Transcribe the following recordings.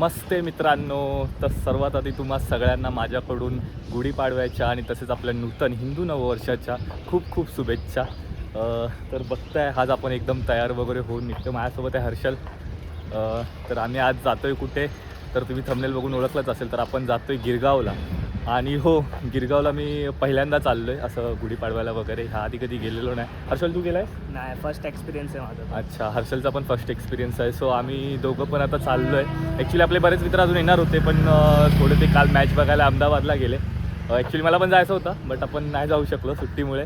नमस्ते मित्रांनो. तर सर्वात आधी तुम्हा सगळ्यांना माझ्याकडून गुढीपाडव्याच्या आणि तसेच आपल्या नूतन हिंदू नववर्षाच्या खूप खूप शुभेच्छा. तर बघताय आज आपण एकदम तयार वगैरे होऊन निघतो माझ्यासोबत आहे हर्षल. तर आम्ही आज जातोय कुठे? तर तुम्ही थंबनेल बघून ओळखलंच असेल तर आपण जातोय गिरगावला. आणि हो गिरगावला मी पहिल्यांदा चाललोय असं गुढीपाडव्याला वगैरे. ह्या आधी कधी गेलेलो नाही. हर्षल तू गेलाय नाही फर्स्ट एक्सपिरियन्स आहे माझा. अच्छा हर्षलचा पण फर्स्ट एक्सपिरियन्स आहे. सो आम्ही दोघं पण आता चाललो आहे ॲक्च्युली आपले बरेच मित्र अजून येणार होते पण थोडे ते काल मॅच बघायला अहमदाबादला गेले. ॲक्च्युली मला पण जायचं होतं बट आपण नाही जाऊ शकलो सुट्टीमुळे.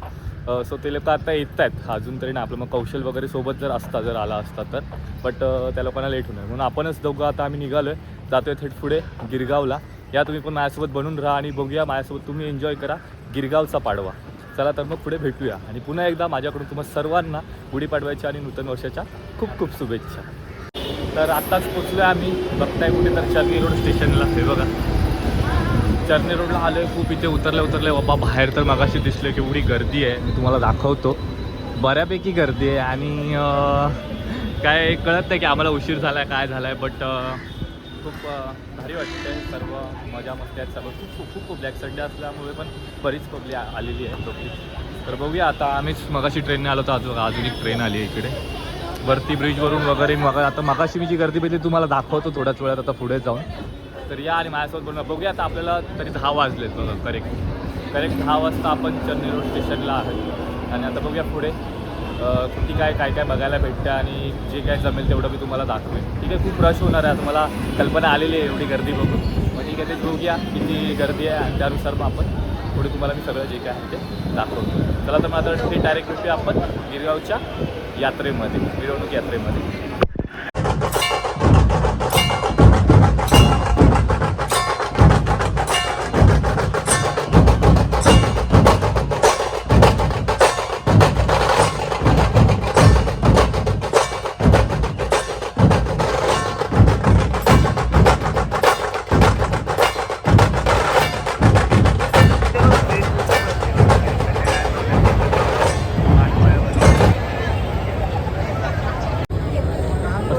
सो ते लोक आता येत आहेत. अजून तरी नाही आपलं मग कौशल वगैरे सोबत जर असता जर आला असता तर. बट त्या लोकांना लेट होणार. म्हणून आपणच दोघं आता आम्ही निघालो आहे जातो आहे थेट पुढे गिरगावला. या तुम्ही पण माझ्यासोबत बनून राहा आणि बघूया माझ्यासोबत तुम्ही एन्जॉय करा. गिरगावचा पाडवा. चला तर मग पुढे भेटूया. आणि पुन्हा एकदा माझ्याकडून तुम्हा सर्वांना गुढीपाडव्याच्या आणि नूतन वर्षाच्या खूप खूप शुभेच्छा. तर आत्ताच पोचलो आहे आम्ही. बघताय कुठे तर चर्नी रोड स्टेशनला हे बघा. चर्नी रोडला आलो आहे खूप. इथे उतरले उतरले बाबा बाहेर तर मगाशी दिसले की एवढी गर्दी आहे. मी तुम्हाला दाखवतो. बऱ्यापैकी गर्दी आहे आणि काय कळत नाही की आम्हाला उशीर झाला आहे काय झाला आहे बट खूप भारी वाटते सर्व मजा मस्ती आहेत. सर्व खूप खूप खूप खूप ब्लॅक संडे असल्यामुळे पण बरीच पब्लिक आलेली आहे पब्लिक तर बघूया आता आम्हीच मगाशी ट्रेनने आलो तर अजून अजून एक ट्रेन आली आहे इकडे. वरती ब्रिजवरून वगैरे मग आता मगाशी मी जी गर्दी बघितली तुम्हाला दाखवतो थोड्याच वेळात आता पुढे जाऊन. तर या आणि माझ्यासोबत बोलणं. बघूया आता आपल्याला तरी दहा वाजले करेक्ट करेक्ट दहा वाजता आपण चर्नी रोड स्टेशनला आहे आणि आता बघूया पुढे. किती काय काय काय बघायला भेटतं आणि जे काय जमेल तेवढं मी तुम्हाला दाखवेन. ठीक आहे? खूप रश होणार आहे. तुम्हाला कल्पना आलेली आहे एवढी गर्दी बघून. मग ठीक आहे ते बघूया किती गर्दी आहे आणि त्यानुसार मग आपण पुढे तुम्हाला मी सगळं जे काय आहे ते दाखवतो. चला तर मग आता ते डायरेक्ट भेटूया आपण गिरगावच्या यात्रेमध्ये मिरवणूक यात्रेमध्ये.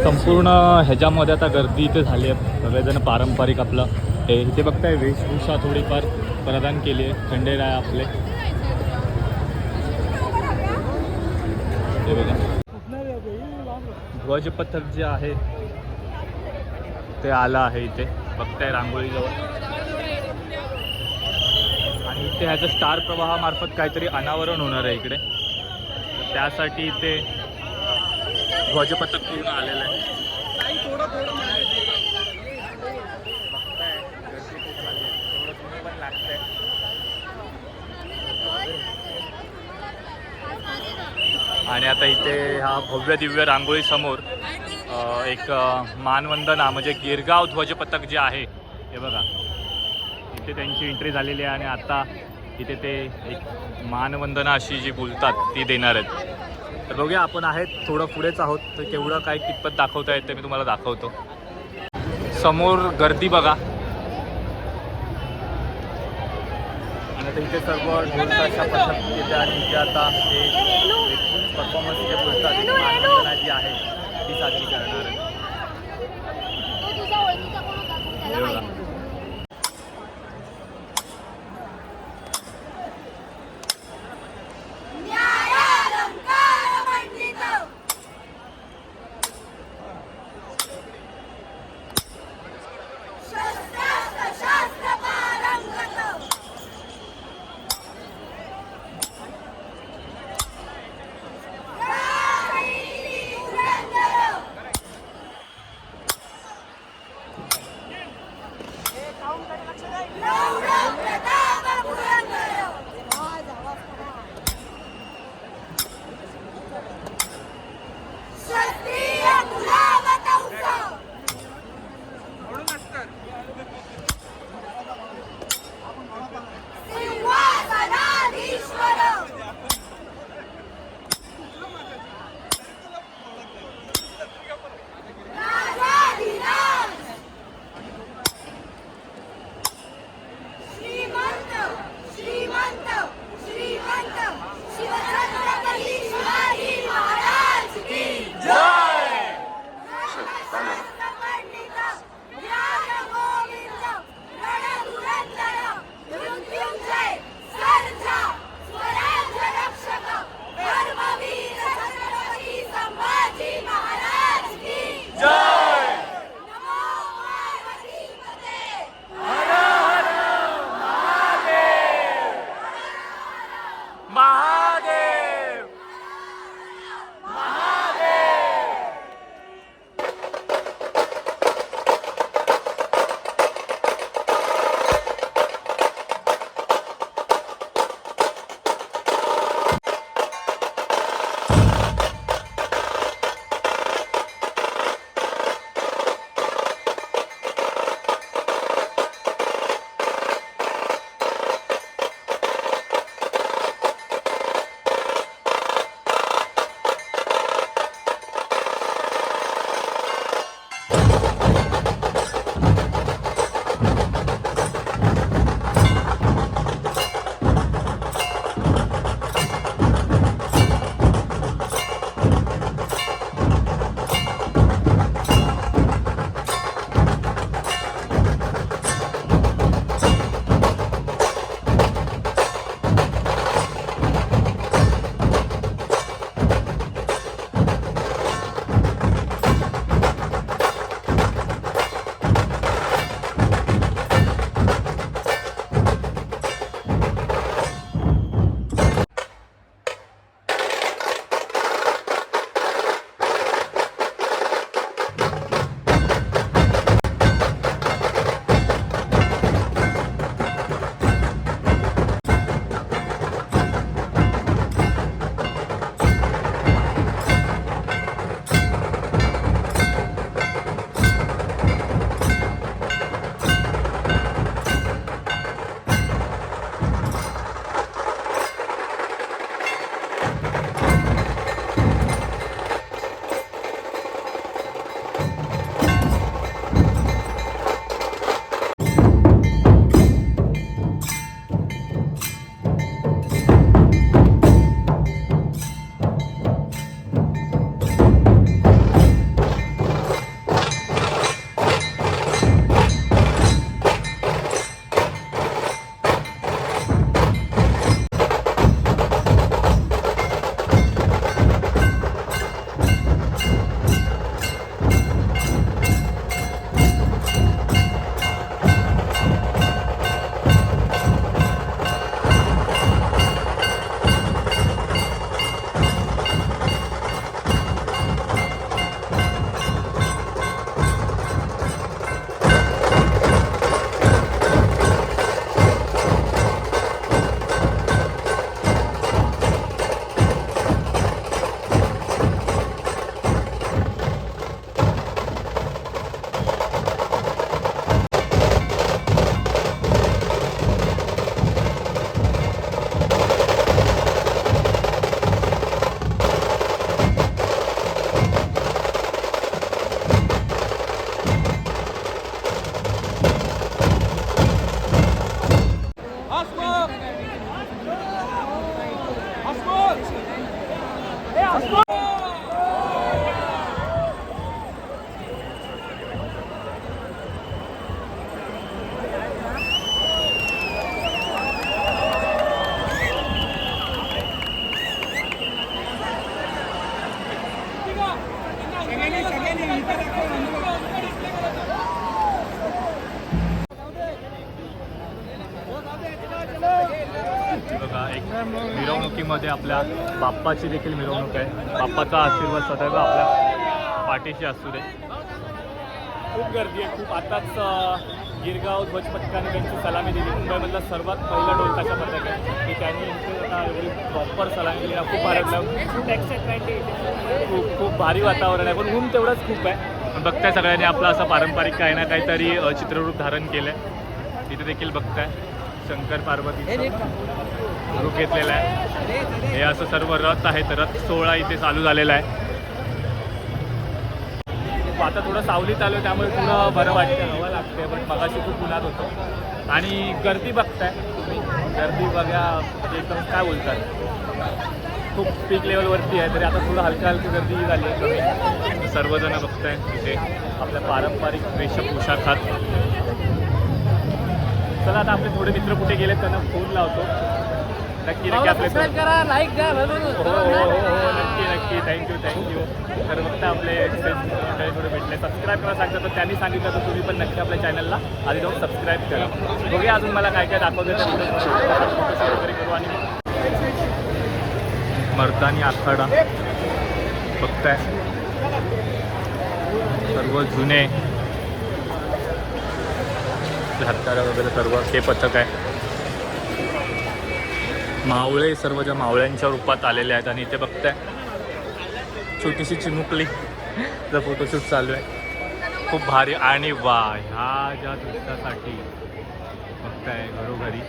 संपूर्ण ह्याच्यामध्ये आता गर्दी इथे झाली आहे. सगळेजण पारंपरिक आपलं. हे इथे बघताय वेशभूषा थोडीफार प्रदान केली आहे. खंडेर आहे आपले. हे बघा. ध्वजपथक जे आहे ते आलं आहे इथे. बघताय रांगोळीजवळ आणि इथे ह्याचं स्टार प्रवाहामार्फत काहीतरी अनावरण होणार आहे इकडे. त्यासाठी इथे ध्वजपथक पूर्ण आलेलं आहे. आणि आता इथे हा भव्य दिव्य रांगोळी समोर एक मानवंदना म्हणजे गिरगाव ध्वजपथक जे आहे हे बघा. इथे त्यांची एंट्री झालेली आहे आणि आता इथे ते एक मानवंदना अशी जी बोलतात ती देणार आहेत. तर बघूया आपण आहेत थोडं पुढेच आहोत. तर केवढं काय कितपत दाखवता येत मी तुम्हाला दाखवतो. समोर गर्दी बघा. आणि आता इथे सर्व ढोल ताशा पथक आणि इथे आता ते परफॉर्मन्स जे बोलतात जी आहे ती साजरी करणार आहे. मिरवणुकीमध्ये आपल्या बाप्पाची देखील मिरवणूक आहे. बाप्पाचा आशीर्वाद सदैव आपल्या पाठीशी असू दे. खूप गर्दी आहे. खूप आताच गिरगाव ध्वज पथकाने त्यांची सलामी दिली. मुंबईमधला सर्वात पहिला ढोलताशा पथक आहे. की त्यांनी इथे आता एवढी प्रॉपर सलामी दिली. खूप भारी वाटलं. खूप एक्साइटमेंट खूप खूप भारी वातावरण आहे. पण ऊन तेवढंच खूप आहे. पण बघताय सगळ्यांनी आपलं असं पारंपरिक काही ना काहीतरी चित्ररूप धारण केलं आहे इथे देखील बघताय. शंकर पार्वतीचं रूप घेतलेला आहे. हे असं सर्व रथ आहेत. रथ सोहळा इथे चालू झालेला आहे. आता थोडं सावलीत आलो त्यामुळे थोडं बरं वाटतं हवं लागते पण मगाशी खूप उन्हात होतो. आणि गर्दी बघताय. तुम्ही गर्दी बघा म्हणजे एकदम काय बोलतात. खूप पीक लेवलवरती आहे तरी आता थोडं हलकी हलकी गर्दी झाली आहे. कमी सर्वजण बघताय तिथे आपल्या पारंपरिक वेशभूषाखात चला आता आपले थोडे मित्र कुठे गेले त्यांना फोन लावतो. नक्की नक्की आपले करा लाईक द्या हो हो हो हो नक्की नक्की. थँक्यू थँक्यू तर फक्त आपले थोडे भेटले. सबस्क्राईब करा सांगतात तर त्यांनी सांगितलं तर तुम्ही पण नक्की आपल्या चॅनलला आधी जाऊन सबस्क्राईब करा. बघूया अजून मला काय काय दाखवते व्हिडिओ वगैरे करू आणि मर्दानी आखाडा. बघताय सर्व जुने. हत्यारं वगैरे सर्व हे पथक आहे. मावळे सर्व ज्या मावळ्यांच्या रूपात आलेले आहेत आणि इथे बघताय छोटीशी चिमुकली जर फोटोशूट चालू आहे. खूप भारी आणि वा ह्या ज्या दृश्यासाठी बघताय घरोघरी.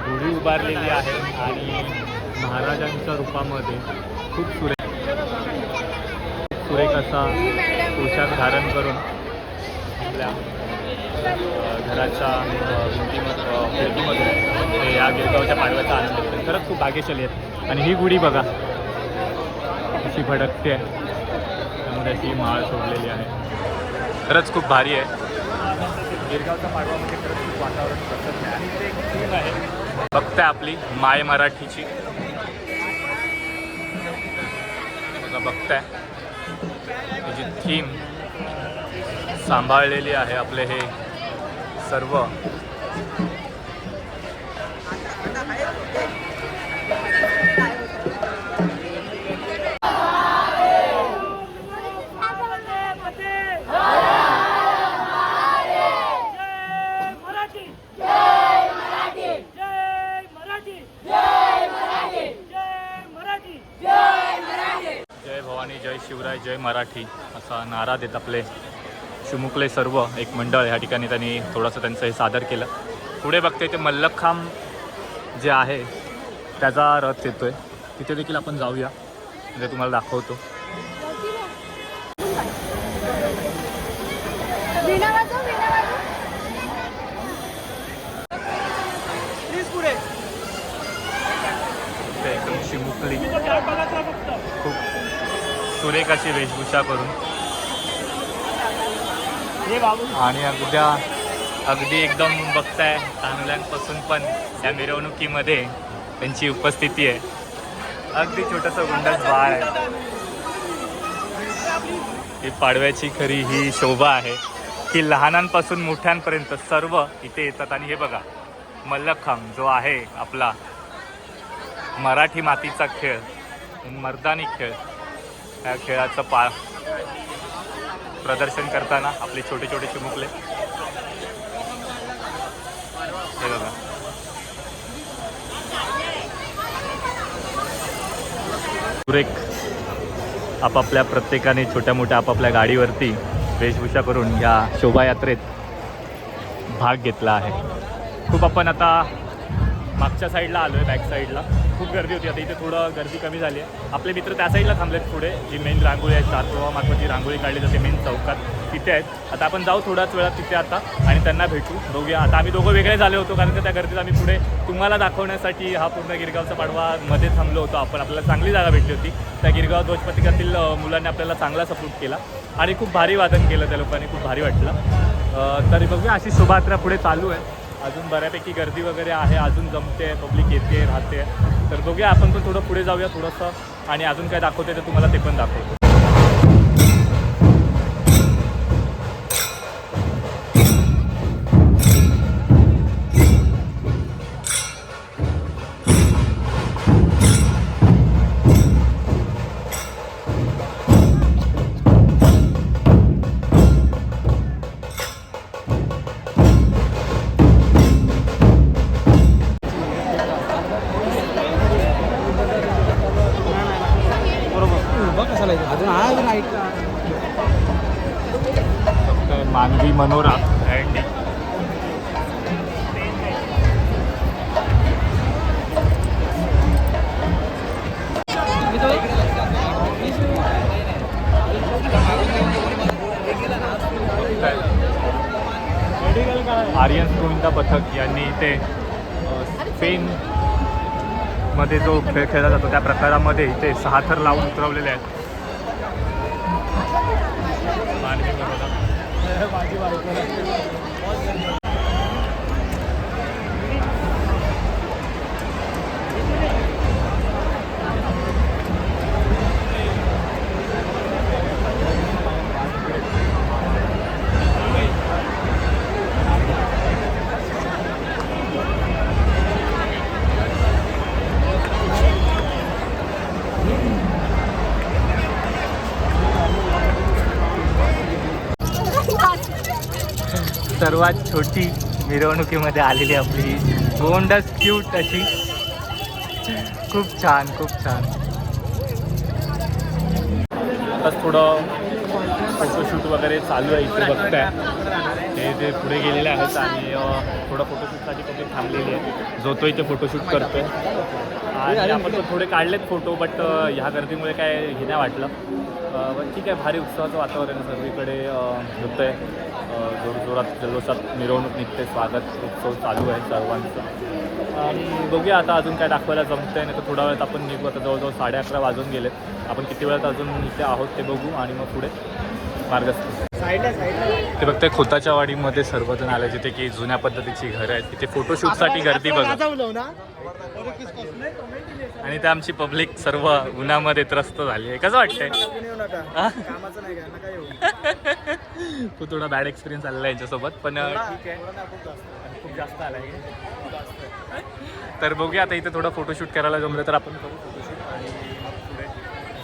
गुढी उभारलेली आहे आणि महाराजांच्या रूपामध्ये खूप सुरेख सुरेख असा पोशाख धारण करून आपल्या घराच्या अ, भिंतीमध ते या गिरगावच्या पाडव्याचा आनंद घेतात खरंच खूप भाग्यशाली आहेत. आणि ही गुढी बघा. अशी भडकते. आहे त्यामध्ये अशी माळ सोडलेली आहे. खरंच खूप भारी आहे. गिरगावचा पाडवा म्हणजे खरंच खूप वातावरण प्रसन्न आहे. आणि ते एक थीम आहे. फक्त आपली माय मराठीची. बघा बघताय. त्याची थीम सांभाळलेली आहे आपले हे सर्व. जय भवानी जय शिवराय जय मराठी. असा नारा देत आपले चिमुकले सर्व एक मंडळ या ठिकाणी त्यांनी थोडंसं त्यांचं हे सादर केलं. पुढे बघते ते मल्लखांब जे आहे त्याचा रथ येतोय. तिथे देखील आपण जाऊया. म्हणजे तुम्हाला दाखवतो. एकदम चिमुकली खूप सुरेख अशी वेशभूषा करून. आणि अगद्या अगदी एकदम बघताय चांगल्यांपासून पण या मिरवणुकीमध्ये त्यांची उपस्थिती आहे. अगदी छोटंसं गुंडच बाळ आहे. ही पाडव्याची खरी ही शोभा आहे की लहानांपासून मोठ्यांपर्यंत सर्व इथे येतात. आणि हे बघा मल्लखांब जो आहे आपला मराठी मातीचा खेळ मर्दानी खेळ. या खेळाचं पा प्रदर्शन करताना आपले छोटे छोटे चिमुकले हे बघा. सुरेख आपापल्या प्रत्येकाने छोट्या मोठ्या आपापल्या गाडीवरती वेशभूषा करून या शोभायात्रेत भाग घेतला आहे. खूप आपण आता मागच्या साईडला आलो आहे बॅक साईडला खूप गर्दी होती. आता इथे थोडं गर्दी कमी झाली आहे. आपले मित्र त्या साईडला थांबलेत पुढे. जी मेन रांगोळी आहे सातवा मार्फत जी रांगोळी काढली जाते मेन चौकात तिथे आहेत. आता आपण जाऊ थोड्याच वेळात तिथे आता आणि त्यांना भेटू. दोघे आता आम्ही दोघं वेगळे झाले होतो कारण का त्या गर्दीत आम्ही पुढे तुम्हाला दाखवण्यासाठी हा पूर्ण गिरगावचा पाडवा मध्ये थांबलो होतो. आपण आपल्याला चांगली जागा भेटली होती. त्या गिरगाव ध्वजपथकातील मुलांनी आपल्याला चांगला सपोर्ट केला आणि खूप भारी वादन केलं त्या लोकांनी. खूप भारी वाटलं. तरी बघूया. अशी शोभायात्रा पुढे चालू आहे. अजून बऱ्यापैकी गर्दी वगैरे आहे अजून जमते पब्लिक येते राहते. तर बघूया आपण पण थोडं पुढे जाऊया थोडंसं. आणि अजून काय दाखवते तर तुम्हाला ते पण दाखवतो. प्रकारामध्ये इथे सहा थर लावून उतरवलेले आहेत. सर्वात छोटी मिरवणुकीमध्ये आलेली आपली गोंडस क्यूट अशी. खूप छान खूप छान. आताच थोडं फोटोशूट वगैरे चालू आहे इथे बघताय. ते ते पुढे गेलेले आहेत आणि थोडं फोटोशूटसाठी पब्लिक थांबलेली आहे. जो तो इथे फोटोशूट करतोय. आणि आपण पण थोडे काढलेत फोटो बट ह्या गर्दीमुळे काय हे नाही वाटलं. ठीक आहे भारी उत्सवाचं वातावरण आहे सर्वीकडे होतं आहे जोरजोरात जल्लोषात मिरवणूक निघते स्वागत उत्सव चालू आहे सर्वांचं. आणि बघूया आता अजून काय दाखवायला जमतंय नाही तर थोड्या वेळात आपण निघू. आता जवळजवळ साडे अकरा वाजून गेलेत. आपण किती वेळात अजून इथे आहोत ते बघू आणि मग पुढे मार्गस्थ ते बघते खोताच्या वाडीमध्ये सर्वजण आले जिथे की जुन्या पद्धतीची घरं आहेत. तिथे फोटोशूटसाठी गर्दी बघा. आणि ते आमची पब्लिक सर्व उन्हामध्ये त्रस्त झाली आहे. कसं वाटतंय? खूप थोडा बॅड एक्सपिरियन्स आलेला आहे यांच्यासोबत पण ठीक आहे. खूप जास्त खूप जास्त आला आहे तर बघूया आता इथे थोडं फोटोशूट करायला जमलं तर आपण करू फोटोशूट आणि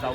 जाऊ.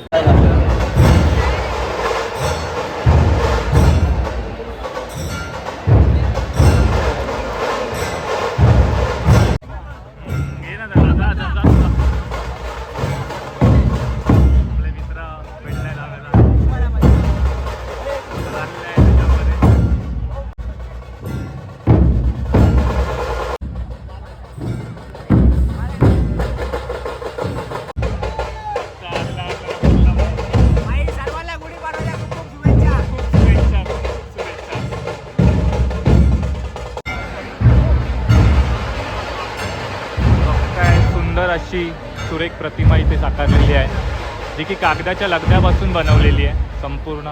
जी की कागदाच्या लगद्यापासून बनवलेली आहे संपूर्ण.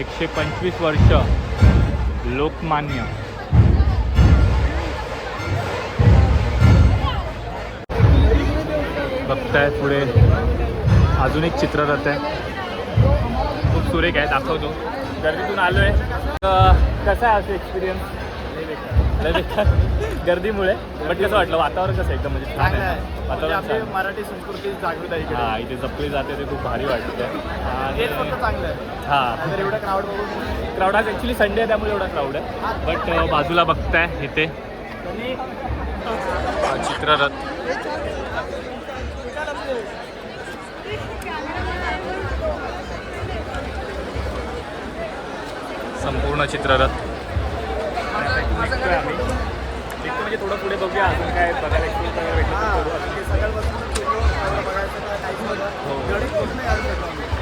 एकशे पंचवीस वर्ष लोकमान्य. बघताय पुढे अजून एक चित्ररथ आहे. खूप सुरेख आहे दाखवतो. गर्दीतून आलो आहे कसा आहे असं एक्सपिरियन्स गर्दीमुळे बट कसं वाटलं? वातावरण कसं एकदम? म्हणजे छान आहे. आहे. वातावरण. मराठी संस्कृती जागृत आहे हा इथे जपली जाते ते खूप भारी वाटतं. चांगलं आहे. हा. एवढं क्राऊड बघून क्राऊड आज ॲक्च्युली संडे आहे त्यामुळे एवढा क्राऊड आहे. बट बाजूला बघताय इथे. चित्ररथ. संपूर्ण चित्ररथ. म्हणजे थोडं पुढे बघूया अजून काय बघायला experience वगैरे भेटलं. हो.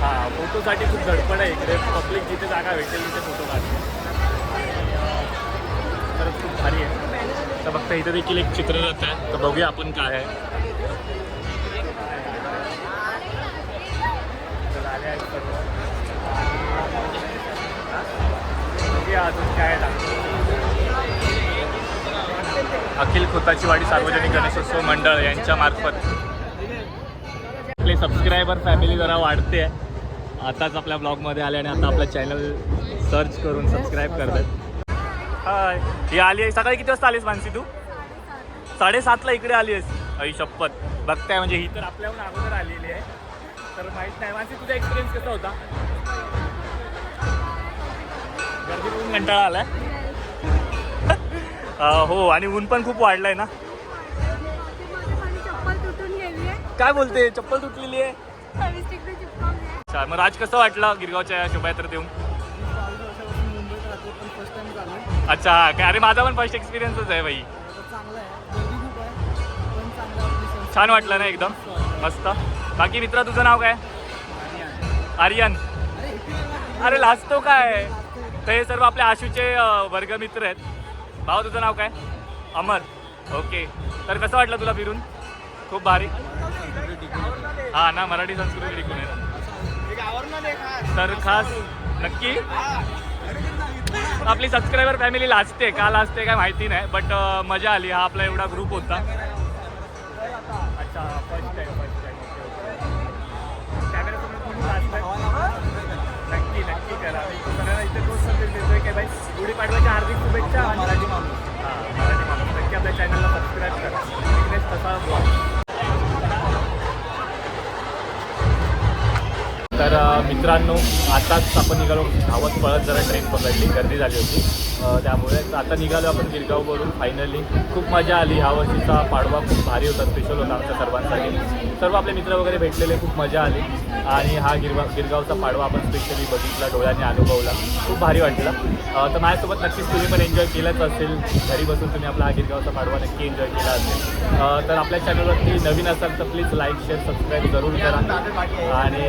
हा. फोटोसाठी खूप धडपड आहे इकडे. पब्लिक जिथे जागा भेटेल तिथे फोटो काढते. तर खूप भारी आहे. तर फक्त इथे देखील एक चित्ररथ आहे. तर बघूया आपण काय आहे. अजून काय दाखवतो. अखिल खोताची वाडी सार्वजनिक गणेशोत्सव मंडळ यांच्या मार्फत. आपले सबस्क्रायबर फॅमिली जरा वाढते. आहे आताच आपल्या ब्लॉगमध्ये आले आणि आता आपलं चॅनल सर्च करून सबस्क्राईब करतात. हाय ही आली आहे. सकाळी किती वाजता आलीस मानसी तू? साडेसातला इकडे आली आहेस आई शपथ. बघताय म्हणजे ही तर आपल्याहून अगोदर आलेली आहे. तर माहीत नाही. मानसी तुझा एक्सपिरियन्स कसा होता? गर्दी बघून कंटाळा आला हो आणि ऊन पण खूप वाढलंय ना? काय बोलते? चप्पल तुटलेली आहे? अच्छा मग आज कसं वाटलं गिरगावच्या शोभायात्रेत येऊन? अच्छा काय? अरे माझा पण फर्स्ट एक्सपिरियन्सच आहे भाई छान वाटलं ना एकदम? मस्त. बाकी मित्र तुझं नाव काय? आर्यन. अरे लाजतो काय? तर हे सर्व आपल्या आशूचे वर्गमित्र आहेत. भाऊ तुझं नाव काय? अमर. ओके. तर कसं वाटलं तुला फिरून? खूप भारी. हा ना मराठी संस्कृती टिकून आहे तर खास नक्की? आपली सबस्क्रायबर फॅमिली लाजते का लाजते काय माहिती नाही बट मजा आली. हा आपला एवढा ग्रुप होता. गुढीपाडव्याच्या हार्दिक शुभेच्छा. मराठी माणूस. हां मराठी माणूस. नक्की आपल्या चॅनलला सबस्क्राईब करा. तसा तर मित्रांनो आताच आपण निघालो. धावत पळत जरा ट्रेन पकडली. गर्दी झाली होती. त्यामुळे आता निघालो आपण गिरगाववरून. फायनली खूप मजा आली. ह्या वर्षीचा पाडवा खूप भारी होता. स्पेशल होता आमच्या सर्वांसाठी. सर्व आपले मित्र वगैरे भेटलेले. खूप मजा आली. आणि हा गिरवा गिरगावचा पाडवा आपण स्पेशली बघितला डोळ्याने अनुभवला. खूप भारी वाटला. तर माझ्यासोबत नक्कीच तुम्ही पण एन्जॉय केलंच असेल. घरी बसून तुम्ही आपला हा गिरगावचा पाडवा नक्की एन्जॉय केला असेल. तर आपल्या चॅनलवरती नवीन असाल तर प्लीज लाईक शेअर सबस्क्राईब जरूर करा. आणि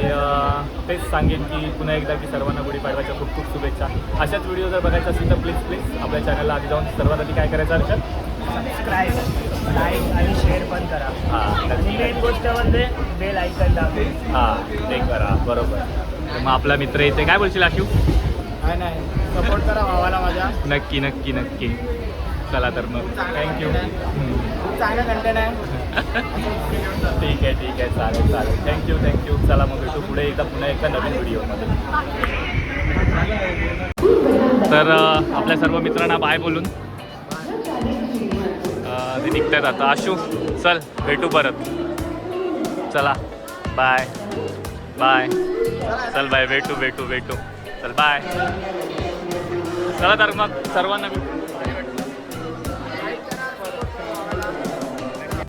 तेच सांगेन की पुन्हा एकदा की सर्वांना गुढीपाडव्याच्या खूप खूप शुभेच्छा. अशाच व्हिडिओ जर बघायचा असेल तर प्लीज प्लीज आपल्या चॅनलला आधी जाऊन सर्वात आधी काय करायचं हरकत सबस्क्राईब लाईक आणि शेअर पण करा. हां मेन गोष्ट म्हणजे बेल ऐकन हां ते करा बरोबर. तर मग आपला मित्र येते काय बोलशील आशू? काय नाही. सपोर्ट करा भावाला माझ्या. नक्की नक्की नक्की. चला तर मग. थँक्यू खूप चांगलं कंटेंट आहे. ठीक आहे ठीक आहे. चालेल चालेल. थँक्यू थँक्यू चला मग भेटू पुढे. एकदा पुन्हा एकदा नवीन व्हिडिओमध्ये. तर आपल्या सर्व मित्रांना बाय बोलून. ते निघतात आता. आशू चल भेटू परत. चला बाय बाय चल बाय भेटू भेटू भेटू. चल बाय चला तर मग सर्वांना भेटू.